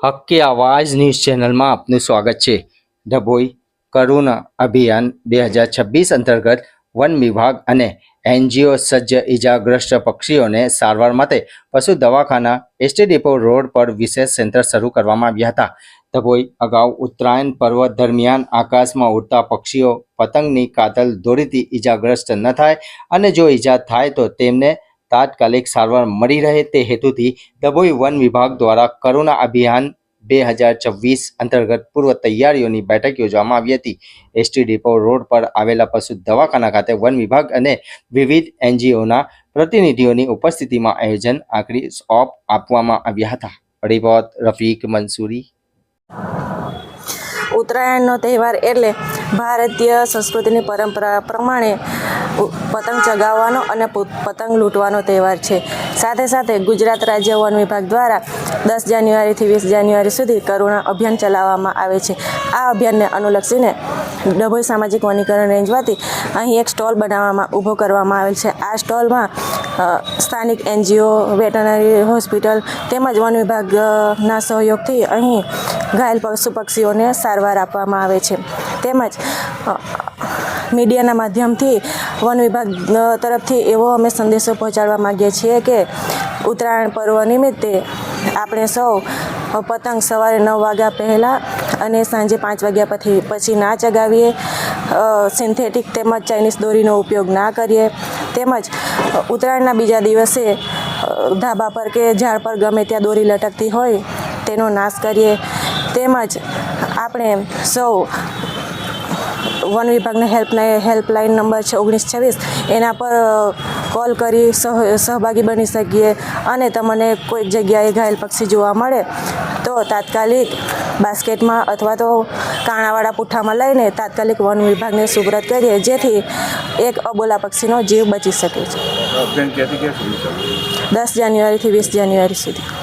હક્કી આવાજ ન્યૂઝ ચેનલમાં આપનું સ્વાગત છે ડભોઈ કરુણા અભિયાન બે હજાર છવ્વીસ અંતર્ગત વન વિભાગ અને એનજીઓ સજ્જ ઇજાગ્રસ્ત પક્ષીઓને સારવાર માટે પશુ દવાખાના એસટી ડેપો રોડ પર વિશેષ સેન્ટર શરૂ કરવામાં આવ્યા હતા ડભોઈ અગાઉ ઉત્તરાયણ પર્વ દરમિયાન આકાશમાં ઉડતા પક્ષીઓ પતંગની કાતલ દોરીથી ઇજાગ્રસ્ત ન થાય અને જો ઈજા થાય તો તેમને તાત્કાલિક સારવાર મળી રહે તે હેતુથી ડભોઈ વન વિભાગ દ્વારા કરુણા અભિયાન બે હજાર છવ્વીસ અંતર્ગત પૂર્વ તૈયારીઓની બેઠક યોજવામાં આવી હતી. એસટી ડિપો રોડ પર આવેલા પશુ દવાખાના ખાતે વન વિભાગ અને વિવિધ એનજીઓના પ્રતિનિધિઓની ઉપસ્થિતિમાં આયોજન આખરી ઓપ આપવામાં આવ્યા હતા. રિપોર્ટ રફીક મંસૂરી. ઉત્તરાયણનો તહેવાર એટલે ભારતીય સંસ્કૃતિની પરંપરા પ્રમાણે પતંગ ચગાવવાનો અને પતંગ લૂંટવાનો તહેવાર છે. સાથે સાથે ગુજરાત રાજ્ય વન વિભાગ દ્વારા દસ જાન્યુઆરીથી વીસ જાન્યુઆરી સુધી કરુણા અભિયાન ચલાવવામાં આવે છે. આ અભિયાનને અનુલક્ષીને ડભોઈ સામાજિક વનીકરણ રેન્જમાંથી અહીં એક સ્ટોલ બનાવવામાં ઊભો કરવામાં આવેલ છે. આ સ્ટોલમાં સ્થાનિક એનજીઓ, વેટરનરી હોસ્પિટલ તેમજ વન વિભાગના સહયોગથી અહીં ઘાયલ પશુ પક્ષીઓને સારવાર આપવામાં આવે છે. તેમજ મીડિયાના માધ્યમથી વન વિભાગ તરફથી એવો અમે સંદેશો પહોંચાડવા માગીએ છીએ કે ઉત્તરાયણ પર્વ નિમિત્તે આપણે સૌ પતંગ સવારે નવ વાગ્યા પહેલાં અને સાંજે પાંચ વાગ્યા પછી પછી ના ચગાવીએ સિન્થેટિક તેમજ ચાઇનીઝ દોરીનો ઉપયોગ ના કરીએ. તેમજ ઉત્તરાયણના બીજા દિવસે ધાબા પર કે ઝાડ પર ગમે ત્યાં દોરી લટકતી હોય તેનો નાશ કરીએ. તેમજ, આપણે સૌ વન વિભાગના હેલ્પલાઇન હેલ્પલાઇન નંબર છે ઓગણીસ છવ્વીસ. એના પર કોલ કરી સહ સહભાગી બની શકીએ અને તમને કોઈક જગ્યાએ ઘાયલ પક્ષી જોવા મળે તો તાત્કાલિક બાસ્કેટમાં અથવા તો કાણાવાળા પુઠ્ઠામાં લઈને તાત્કાલિક વન વિભાગને સુગ્રત કરીએ જેથી એક અબોલા પક્ષીનો જીવ બચી શકે છે. દસ જાન્યુઆરીથી વીસ જાન્યુઆરી સુધી.